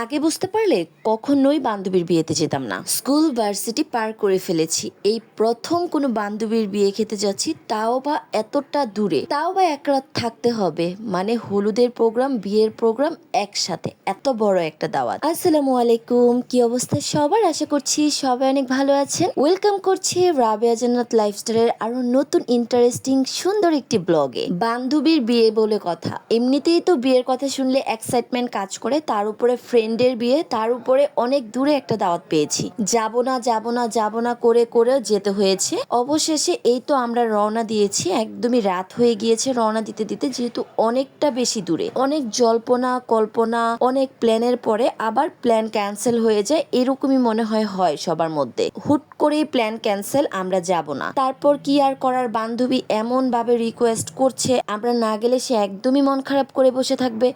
আগে বুঝতে পারলে কখনোই বান্ধবীর বিয়েতে যেতাম না। স্কুল ভার্সিটি পার করে ফেলেছি। এই প্রথম কোনো বান্ধবীর বিয়ে খেতে যাচ্ছি, তাও বা এতটা দূরে। তাও বা এক রাত থাকতে হবে। মানে হলুদের প্রোগ্রাম, বিয়ের প্রোগ্রাম একসাথে। এত বড় একটা দাওয়াত। আসসালামু আলাইকুম। কি অবস্থা সবার? আশা করছি সবাই অনেক ভালো আছেন। ওয়েলকাম করছি রাবেয়া জান্নাত লাইফস্টাইলের আরও নতুন ইন্টারেস্টিং সুন্দর একটি ব্লগে বান্ধবীর বিয়ে বলে কথা। এমনিতেই তো বিয়ের কথা শুনলে এক্সাইটমেন্ট কাজ করে, তার উপরে ফ্রেন্ডের বিয়ে, তার উপরে অনেক দূরে একটা দাওয়াত পেয়েছি। যাব না যাব না যাব না করে করে যেতে হয়েছে। অবশেষে এই তো আমরা রওনা দিয়েছি, একদমই রাত হয়ে গিয়েছে রওনা দিতে দিতে, যেহেতু অনেকটা বেশি দূরে। অনেক জল্পনা, কল্পনা, অনেক প্ল্যানের পরে আবার প্ল্যান ক্যান্সেল হয়ে যায়, এরকমই মনে হয় হয় সবার মধ্যে। হুট করেই প্ল্যান ক্যান্সেল, আমরা যাব না। তারপর কি আর করার? বান্ধবী এমন ভাবে রিকোয়েস্ট করছে, আমরা না গেলে সে একদমই মন খারাপ করে বসে থাকবে।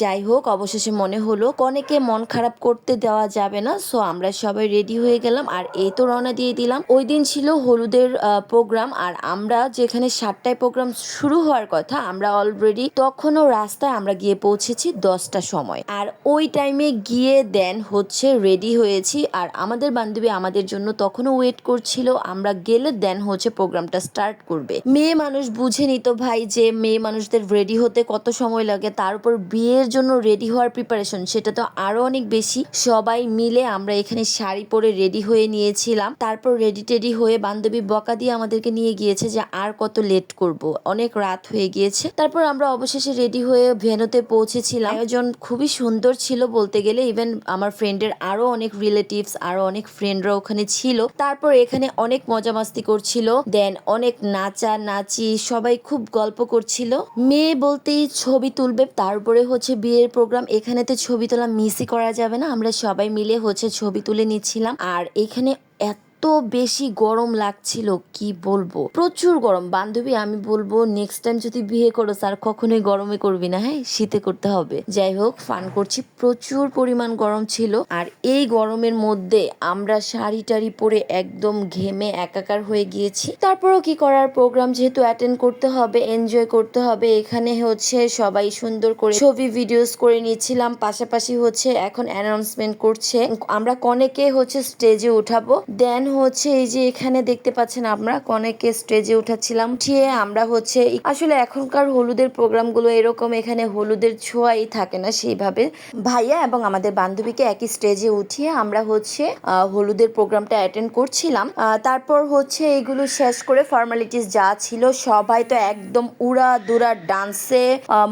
যাই হোক, অবশেষে মনে হলো, কনেকে মন খারাপ করতে দেওয়া যাবে না সো আমরা সবাই রেডি হয়ে গেলাম, আর এই তো রওনা দিয়ে দিলাম। ওই দিন ছিল হলুদের প্রোগ্রাম আর আমরা যেখানে সাতটায় প্রোগ্রাম শুরু হওয়ার কথা, আমরা অলরেডি তখনও রাস্তায় আমরা গিয়ে পৌঁছেছি দশটার সময়। আর ওই টাইমে গিয়ে দেন হচ্ছে রেডি হয়েছি, আর আমাদের বান্ধবী আমাদের জন্য তখনও ওয়েট করছিল, আমরা গেলে দেন হচ্ছে প্রোগ্রামটা স্টার্ট করবে। মেয়ে মানুষ বুঝে নিত ভাই যে মেয়ে মানুষদের রেডি হতে কত সময় লাগে, তার উপর বিয়ের জন্য রেডি হওয়ার প্রিপারেশন সেটা তো আরও অনেক বেশি। সবাই মিলে আমরা এখানে শাড়ি পরে রেডি হয়ে নিয়েছিলাম, তারপর রেডি টেডি হয়ে বান্ধবী বকা দিয়ে আমাদেরকে নিয়ে গিয়েছে যে আর কত লেট করব। অনেক রাত হয়ে গিয়েছে, তারপর আমরা অবশেষে রেডি হয়ে ভেনুতে পৌঁছেছিলাম। আয়োজন খুবই সুন্দর ছিল বলতে গেলে ইভেন আমার ফ্রেন্ডের আরও অনেক রিলেটিভস আরও অনেক ফ্রেন্ডরা ওখানে ছিল। তারপর এখানে অনেক মজা মাস্তি করছিল দেন অনেক নাচা নাচি, সবাই খুব গল্প করছিল। মেয়ে বলতেই ছবি তুলবে, তারপরে হচ্ছে বিয়ের প্রোগ্রাম এখানে তো ছবি তোলা মিসই করা যাবে না, আমরা সবাই মিলে হচ্ছে ছবি তুলে নিচ্ছিলাম। আর এখানে এত বেশি গরম লাগছিল, কি বলব? প্রচুর গরম। বান্ধবী, আমি বলব নেক্সট টাইম যদি বিয়ে করো, স্যার, কখনোই গরমে করবি না হ্যাঁ? শীতে করতে হবে। যাই হোক ফান করছি। প্রচুর পরিমাণ গরম ছিল। আর এই গরমের মধ্যে আমরা শাড়ি টাড়ি পরে একদম ঘেমে একাকার হয়ে গিয়েছি। তারপরও কি করার? প্রোগ্রাম যেহেতু অ্যাটেন্ড করতে হবে এনজয় করতে হবে, এখানে হচ্ছে সবাই সুন্দর করে ছবি ভিডিওস করে নিয়েছিলাম পাশাপাশি হচ্ছে এখন অ্যানাউন্সমেন্ট করছে। আমরা কনেকে হচ্ছে স্টেজে উঠাবো। দেন হচ্ছে এই যে এখানে দেখতে পাচ্ছেন আমরা, কনেকে স্টেজে উঠাচ্ছিলাম। উঠিয়ে আমরা হচ্ছে আসলে এখনকার হলুদের প্রোগ্রামগুলো এরকম এখানে হলুদের ছোঁয়াই থাকে না সেইভাবে। ভাইয়া এবং আমাদের বান্ধবীকে একই স্টেজে উঠিয়ে আমরা হচ্ছে হলুদের প্রোগ্রামটা অ্যাটেন্ড করছিলাম। তারপর হচ্ছে এগুলো শেষ করে ফর্মালিটিস যা ছিল সবাই তো একদম উড়া দুরা ডান্সে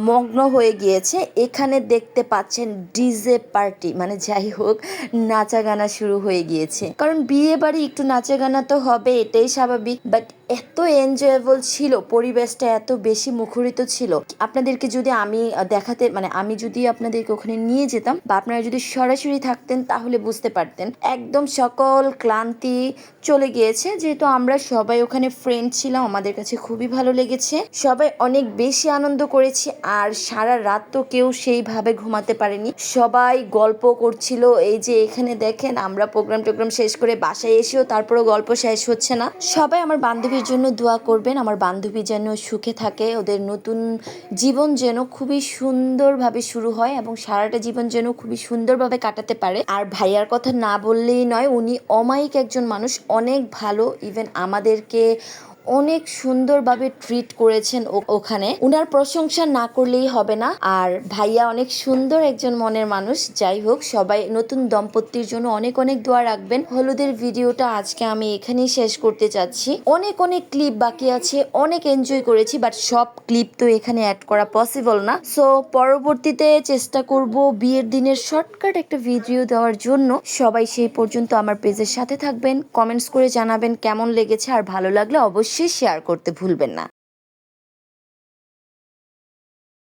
মগ্ন হয়ে গিয়েছে। এখানে দেখতে পাচ্ছেন ডিজে পার্টি মানে যাই হোক নাচা গানা শুরু হয়ে গিয়েছে। কারণ বিয়ে বাড়ি একটু নাচা গানা তো হবে, এটাই স্বাভাবিক। বাট এত এনজয়েবল ছিল, পরিবেশটা এত বেশি মুখরিত ছিল। আপনাদেরকে যদি আমি দেখাতে মানে আমি যদি আপনাদেরকে ওখানে নিয়ে যেতাম বা আপনারা যদি সরাসরি থাকতেন, তাহলে বুঝতে পারতেন। একদম সকল ক্লান্তি চলে গিয়েছে, যেহেতু আমরা সবাই ওখানে ফ্রেন্ড ছিলাম, আমাদের কাছে খুবই ভালো লেগেছে। সবাই অনেক বেশি আনন্দ করেছি, আর সারা রাত তো কেউ সেইভাবে ঘুমাতে পারেনি। সবাই গল্প করছিল, এই যে এখানে দেখেন, আমরা প্রোগ্রাম টোগ্রাম শেষ করে বাসায় এসেও তারপরও গল্প শেষ হচ্ছে না। সবাই আমার বান্ধবীর জন্য দোয়া করবেন, আমার বান্ধবী যেন সুখে থাকে, ওদের নতুন জীবন যেন খুবই সুন্দরভাবে শুরু হয় এবং সারাটা জীবন যেন খুবই সুন্দরভাবে কাটাতে পারে। আর ভাইয়ার কথা না বললেই নয়, উনি অমায়িক একজন মানুষ, অনেক ভালো। ইভেন আমাদেরকে অনেক সুন্দরভাবে ট্রিট করেছেন ওখানে। উনার প্রশংসা না করলেই হবে না। আর ভাইয়া অনেক সুন্দর একজন মনের মানুষ। যাই হোক, সবাই নতুন দম্পতির জন্য অনেক অনেক দোয়া রাখবেন। হলুদের ভিডিওটা আজকে আমি এখানেই শেষ করতে চাচ্ছি। অনেক অনেক ক্লিপ বাকি আছে। অনেক এনজয় করেছি বাট সব ক্লিপ তো এখানে অ্যাড করা পসিবল না। সো পরবর্তীতে চেষ্টা করব বিয়ের দিনের শর্টকাট একটা ভিডিও দেওয়ার জন্য। সবাই সেই পর্যন্ত আমার পেজের সাথে থাকবেন। কমেন্টস করে জানাবেন কেমন লেগেছে। আর ভালো লাগলে অবশ্যই শেয়ার করতে ভুলবেন না।